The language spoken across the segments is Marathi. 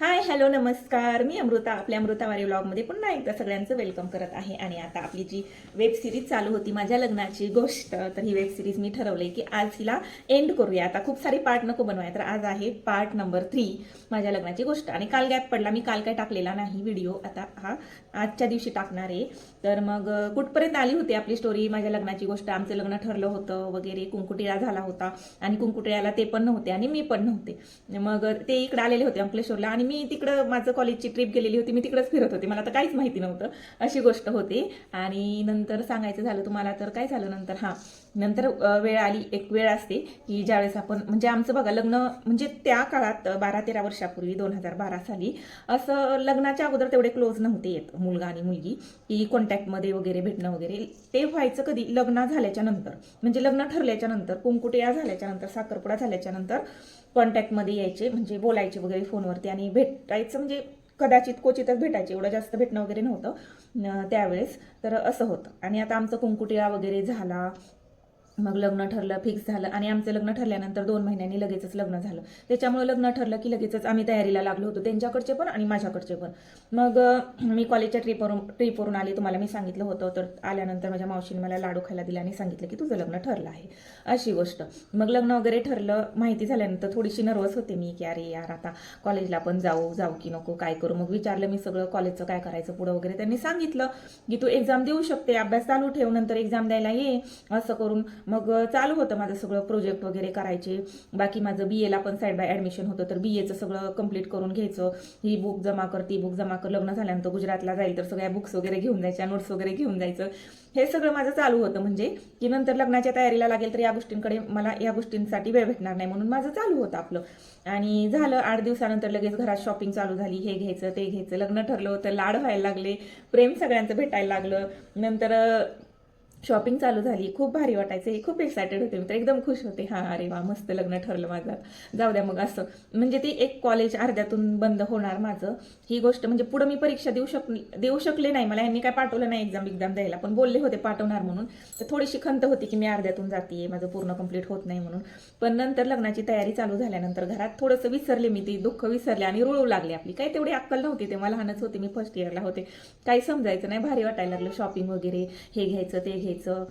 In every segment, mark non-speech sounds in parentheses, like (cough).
हाय हॅलो नमस्कार. मी अमृता आपल्या अमृतावारी व्लॉगमध्ये पुन्हा एकदा सगळ्यांचं वेलकम करत आहे. आणि आता आपली जी वेब सिरीज चालू होती माझ्या लग्नाची गोष्ट तर ही वेब सिरीज मी ठरवले की आज हिला एंड करूया. आता खूप सारे पार्ट नको बनवाय. तर आज आहे पार्ट नंबर थ्री माझ्या लग्नाची गोष्ट. आणि काल गॅप पडला. मी काल काय टाकलेला नाही व्हिडिओ आता हा आजच्या दिवशी टाकणार आहे. तर मग कुठपर्यंत आली होती आपली स्टोरी माझ्या लग्नाची गोष्ट आमचं लग्न ठरलं होतं वगैरे. कुंकुटिळा झाला होता. आणि कुंकुटिळ्याला ते पण नव्हते आणि मी पण नव्हते. मग ते इकडे आलेले होते अंकलेश्वरला. आणि मी तिकडं माझं कॉलेजची ट्रिप गेलेली होती मी तिकडंच फिरत होते. मला तर काहीच माहिती नव्हतं. अशी गोष्ट होती. आणि नंतर सांगायचं झालं तुम्हाला तर काय झालं नंतर? हां. नंतर वेळ आली एक वेळ असते की ज्यावेळेस आपण म्हणजे आमचं बघा लग्न म्हणजे त्या काळात बारा तेरा वर्षापूर्वी दोन हजार बारा साली असं लग्नाच्या अगोदर तेवढे क्लोज नव्हते येत मुलगा आणि मुलगी की कॉन्टॅक्टमध्ये वगैरे भेटणं वगैरे ते व्हायचं कधी लग्न झाल्याच्यानंतर. म्हणजे लग्न ठरल्याच्या नंतर कुंकुटिया झाल्याच्यानंतर साखरपुडा झाल्याच्यानंतर कॉन्टॅक्टमध्ये यायचे म्हणजे बोलायचे वगैरे फोनवरती आणि भेटायचं म्हणजे कदाचित क्वचितच भेटायचे एवढं जास्त भेटणं वगैरे नव्हतं त्यावेळेस. तर असं होतं. आणि आता आमचं कुंकुटिया वगैरे झाला मग लग्न ठरलं फिक्स झालं. आणि आमचं लग्न ठरल्यानंतर दोन महिन्यांनी लगेचच लग्न झालं. त्याच्यामुळे लग्न ठरलं की लगेचच आम्ही तयारीला लागलो होतो. त्यांच्याकडचे पण आणि माझ्याकडचे पण. मग मी कॉलेजच्या ट्रिपवरून ट्रिपवरून आले. तुम्हाला मी सांगितलं होतं. तर आल्यानंतर माझ्या मावशीने मला लाडू खायला दिला आणि सांगितलं की तुझं लग्न ठरलं आहे. अशी गोष्ट. मग लग्न वगैरे ठरलं माहिती झाल्यानंतर थोडीशी नर्वस होते मी की अरे यार आता कॉलेजला पण जाऊ जाऊ की नको काय करू? मग विचारलं मी सगळं कॉलेजचं काय करायचं पुढं वगैरे. त्यांनी सांगितलं की तू एक्झाम देऊ शकते अभ्यास चालू ठेव नंतर एक्झाम द्यायला ये असं करून. मग चालू होतं माझं सगळं प्रोजेक्ट वगैरे करायचे. बाकी माझं बी एला पण साईड बाय ॲडमिशन होतं तर बी एचं सगळं कंप्लीट करून घ्यायचं. ही बुक जमा कर ती बुक जमा कर. लग्न झाल्यानंतर गुजरातला जाईल तर सगळ्या बुक्स वगैरे घेऊन जायच्या नोट्स वगैरे घेऊन जायचं. हे सगळं माझं चालू होतं. म्हणजे की नंतर लग्नाच्या तयारीला लागेल तर या गोष्टींकडे मला या गोष्टींसाठी वेळ भेटणार नाही म्हणून माझं चालू होतं आपलं. आणि झालं आठ दिवसानंतर लगेच घरात शॉपिंग चालू झाली. हे घ्यायचं ते घ्यायचं. लग्न ठरलं होतं लाड व्हायला लागले. प्रेम सगळ्यांचं भेटायला लागलं. नंतर शॉपिंग चालू झाली. खूप भारी वाटायचं. खूप एक्सायटेड होते मी तर. एकदम खुश होते. हां अरे वा मस्त लग्न ठरलं माझं. जाऊ द्या मग असं. म्हणजे ती एक कॉलेज अर्ध्यातून बंद होणार माझं. ही गोष्ट म्हणजे पुढं मी परीक्षा देऊ शक देऊ शकले नाही. मला यांनी काय पाठवलं नाही एक्झाम एक्झाम द्यायला. पण बोलले होते पाठवणार म्हणून. तर थोडीशी खंत होती की मी अर्ध्यातून जाते माझं पूर्ण कंप्लीट होत नाही म्हणून. पण नंतर लग्नाची तयारी चालू झाल्यानंतर घरात थोडंसं विसरले मी. ती दुःख विसरले आणि रुळू लागली आपली. काही तेवढी अक्कल नव्हती. तेव्हा लहानच होते मी फर्स्ट इयरला होते. काही समजायचं नाही. भारी वाटायला लागलं. शॉपिंग वगैरे हे घ्यायचं ते घ्यायचं घ्यायचं.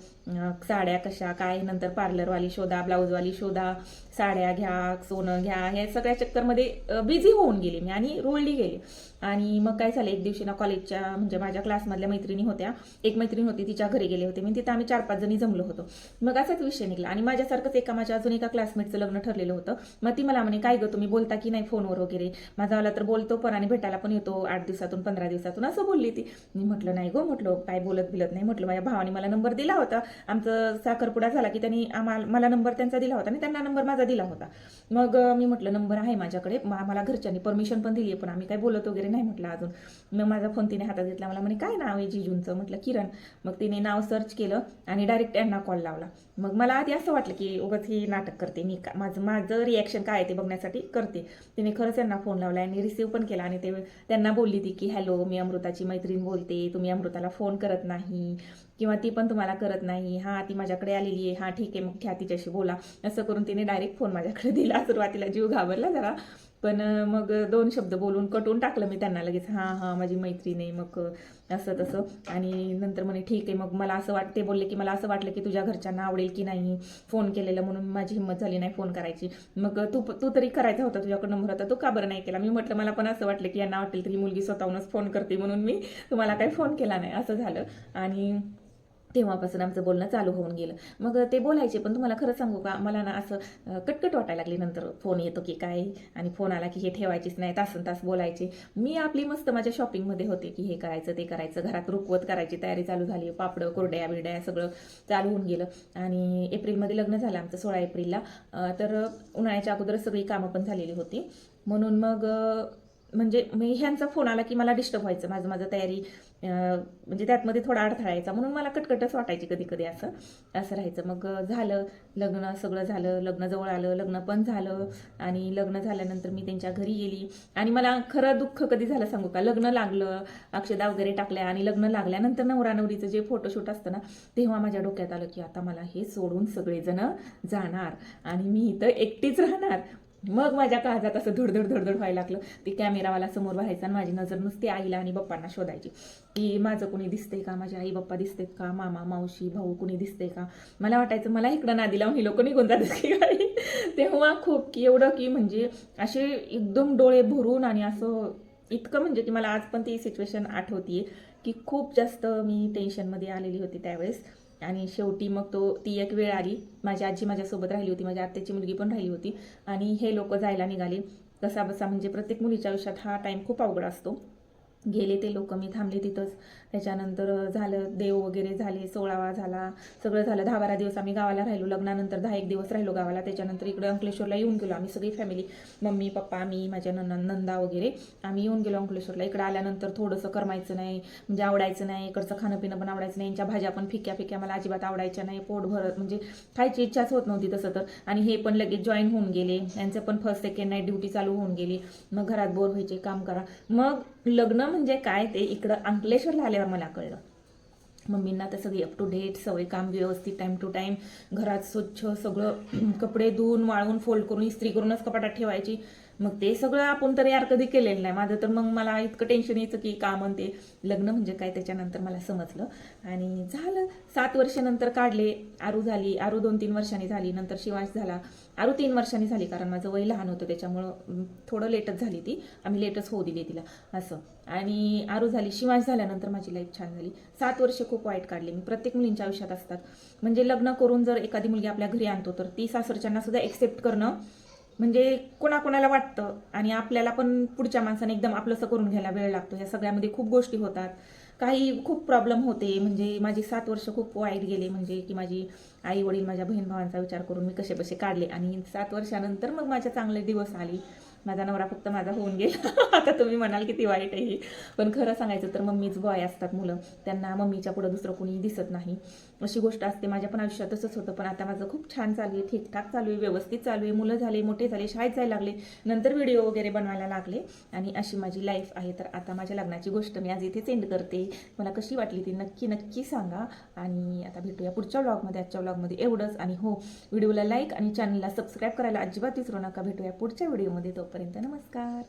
साड्या कशा काय नंतर पार्लरवाली शोधा ब्लाऊजवाली शोधा साड्या घ्या सोनं घ्या हे सगळ्या चक्करमध्ये बिझी होऊन गेले मी आणि रोळली गेले. आणि मग काय झालं एक दिवशी ना कॉलेजच्या म्हणजे माझ्या क्लासमधल्या मैत्रिणी होत्या. एक मैत्रीण होती तिच्या घरी गेले होते. मी तिथं आम्ही चार पाच जणी जमलो होतो. मग असाच विषय निघला. आणि माझ्यासारखंच एका माझ्या अजून एका क्लासमेटचं लग्न ठरलेलं होतं. मग ती मला म्हणे काय गं तुम्ही बोलता की नाही फोनवर वगैरे? माझा आला तर बोलतो पण आणि भेटायला पण येतो आठ दिवसातून पंधरा दिवसातून असं बोलली ती. मी म्हटलं नाही गो म्हटलं काय बोलत बिलत नाही म्हटलं माझ्या भावाने मला नंबर दिला होता. आमचं साखरपुडा झाला की त्यांनी आम्हाला मला नंबर त्यांचा दिला होता आणि त्यांना नंबर माझा दिला होता. मग मी म्हटलं नंबर आहे माझ्याकडे. मग आम्हाला घरच्यांनी परमिशन पण दिली आहे पण आम्ही काय बोलत वगैरे नाही म्हटलं अजून. मग माझा फोन तिने हातात घेतला. मला म्हणे काय नाव आहे जिजूंचं? म्हटलं किरण. मग तिने नाव सर्च केलं आणि डायरेक्ट यांना कॉल लावला. मग मला आधी असं वाटलं की उगाच ही नाटक करते मी का माझं माझं रिॲक्शन काय आहे ते बघण्यासाठी करते. तिने खरंच त्यांना फोन लावला आणि रिसीव्ह पण केला आणि ते त्यांना बोलली ती की हॅलो मी अमृताची मैत्रीण बोलते. तुम्ही अमृताला फोन करत नाही. किंवा ती पण तुम्हाला करत नाही हां ती माझ्याकडे आलेली आहे. हां ठीक आहे मग घ्या तिच्याशी बोला. असं करून तिने डायरेक्ट फोन माझ्याकडे दिला. (laughs) सुरुवातीला जीव घाबरला जरा. पण मग दोन शब्द बोलून कटून टाकलं मी त्यांना लगेच. हां हां माझी मैत्रीण आहे मग असं तसं. आणि नंतर म्हणे ठीक आहे मग मला असं वाटते बोलले की मला असं वाटलं की तुझ्या घरच्यांना आवडेल की नाही फोन केलेलं म्हणून माझी हिंमत झाली नाही फोन करायची. मग तू तू तरी करायचा होता तुझ्याकडं नंबर. होता तू का बरं नाही केला? मी म्हटलं मला पण असं वाटलं की यांना वाटेल तरी मुलगी स्वतःहूनच फोन करते म्हणून मी तुम्हाला काही फोन केला नाही. असं झालं. आणि तेव्हापासून आमचं बोलणं चालू होऊन गेलं. मग ते बोलायचे पण तुम्हाला खरं सांगू का मला ना असं कटकट वाटायला लागली नंतर फोन येतो की काय आणि फोन आला की हे ठेवायचीच नाही तासन तास बोलायचे. मी आपली मस्त माझ्या शॉपिंगमध्ये होते की हे करायचं ते करायचं घरात रुकवत करायची तयारी चालू झाली पापडं कोरड्या बिरड्या सगळं चालू होऊन गेलं. आणि एप्रिलमध्ये लग्न झालं आमचं सोळा एप्रिलला. तर उन्हाळ्याच्या अगोदर सगळी कामं पण झालेली होती. म्हणून मग म्हणजे मी ह्यांचा फोन आला की मला डिस्टर्ब व्हायचं. माझं माझं तयारी म्हणजे त्यातमध्ये थोडा अडथळा यायचा म्हणून मला कटकटच वाटायची कधी कधी असं. असं राहायचं. मग झालं. लग्न सगळं झालं. लग्न जवळ आलं. लग्न पण झालं. आणि लग्न झाल्यानंतर मी त्यांच्या घरी गेली. आणि मला खरं दुःख कधी झालं सांगू का? लग्न लागलं. अक्षदा वगैरे टाकल्या. आणि लग्न लागल्यानंतर नवरा नवरीचं जे फोटोशूट असतं ना तेव्हा माझ्या डोक्यात आलं की आता मला हे सोडून सगळेजण जाणार. आणि मी इथं एकटीच राहणार. मग माझ्या काळजात असं धडधड धडधड व्हायला लागलं. ते कॅमेरावाला समोर व्हायचा आणि माझी नजर नुसती आईला आणि पप्पांना शोधायची. की माझं कुणी दिसतंय का? माझ्या आई पप्पा दिसतेत का? मामा मावशी भाऊ कुणी दिसतंय का? मला वाटायचं मला इकडं नादी लावून ही लोक निघून जातात की तेव्हा खूप की एवढं की म्हणजे असे एकदम डोळे भरून आणि असं इतकं म्हणजे की मला आज पण ती सिच्युएशन आठवतीये की खूप जास्त मी टेन्शनमध्ये आलेली होती त्यावेळेस. आणि शेवटी मग तो ती एक वेळ आली. माझी आजी माझ्यासोबत राहिली होती माझ्या आत्याची मुलगी पण राहिली होती. आणि हे लोक जायला निघाले. कसा बसा म्हणजे प्रत्येक मुलीच्या आयुष्यात हा टाईम खूप अवघड असतो. गेले ते लोक मी थांबले तिथंच. त्याच्यानंतर झालं देव वगैरे झाले सोळावा झाला सगळं झालं. दहा बारा दिवस आम्ही गावाला राहिलो. लग्नानंतर दहा एक दिवस राहिलो गावाला. त्याच्यानंतर इकडे अंकलेश्वरला येऊन गेलो आम्ही सगळी फॅमिली मम्मी पप्पा मी माझ्या नन नंदा वगैरे आम्ही येऊन गेलो अंकलेश्वरला. इकडे आल्यानंतर थोडंसं करमायचं नाही म्हणजे आवडायचं नाही इकडचं खाणं पिणं पण आवडायचं नाही. यांच्या भाज्या पण फिक्या फिक्या मला अजिबात आवडायच्या नाही. पोट भरत म्हणजे खायची इच्छाच होत नव्हती तसं तर. आणि हे पण लगेच जॉईन होऊन गेले. यांचं पण फर्स्ट सेकंड नाईट ड्युटी चालू होऊन गेली. मग घरात बोर व्हायचे काम करा. मग लग्न म्हणजे काय ते इकडं अंकलेश्वरला आल्यावर मला कळलं. मम्मींना तर सगळी अप टू डेट सवय काम व्यवस्थित टाईम टू टाईम घरात स्वच्छ सगळं (clears throat) कपडे धुवून वाळवून फोल्ड करून इस्त्री करूनच कपाटात ठेवायची. मग ते सगळं आपण तर यार कधी केलेलं नाही. माझं तर मग मला इतकं टेन्शन यायचं की का म्हणते. लग्न म्हणजे काय त्याच्यानंतर मला समजलं. आणि झालं. सात वर्षानंतर काढले. आरू झाली. आरू दोन तीन वर्षांनी झाली. नंतर शिवाश झाला. आरू तीन वर्षांनी झाली कारण माझं वय लहान होतं. त्याच्यामुळं थोडं लेटच झाली ती. आम्ही लेटच होऊ दिली तिला. असं. आणि आरू झाली. शिवाश झाल्यानंतर माझी लाईफ छान झाली. सात वर्ष खूप वाईट काढली मी. प्रत्येक मुलींच्या आयुष्यात असतात. म्हणजे लग्न करून जर एखादी मुलगी आपल्या घरी आणतो तर ती सासरच्यांना सुद्धा एक्सेप्ट करणं म्हणजे कोणाकोणाला वाटतं आणि आपल्याला पण पुढच्या माणसाने एकदम आपलंसं करून घ्यायला वेळ लागतो. या सगळ्यामध्ये खूप गोष्टी होतात. काही खूप प्रॉब्लेम होते. म्हणजे माझी सात वर्ष खूप वाईट गेले. म्हणजे की माझी आई वडील माझ्या बहीण भावांचा विचार करून मी कसे बसे काढले. आणि सात वर्षानंतर मग माझ्या चांगले दिवस आली. माझा नवरा फक्त माझा होऊन गेला. (laughs) आता तुम्ही म्हणाल किती वाईट आहे पण खरं सांगायचं तर मम्मीच बॉय असतात मुलं. त्यांना मम्मीच्या पुढं दुसरं कोणी दिसत नाही. अशी गोष्ट असते. माझ्या पण आयुष्यात तसंच होतं. पण आता माझं खूप छान चालू आहे. ठीकठाक चालू आहे. व्यवस्थित चालू आहे. मुलं झाले मोठे झाले शाळेत जायला लागले. नंतर व्हिडिओ वगैरे बनवायला लागले. आणि अशी माझी लाईफ आहे. तर आता माझ्या लग्नाची गोष्ट मी आज इथेच एंड करते. मला कशी वाटली ती नक्की नक्की सांगा. आणि आता भेटूया पुढच्या व्लॉगमध्ये आजच्या व्लॉगमध्ये एवढंच. आणि हो व्हिडिओला लाईक आणि चॅनलला सबस्क्राईब करायला अजिबात विसरू नका. भेटूया पुढच्या व्हिडिओमध्ये तोपर्यंत नमस्कार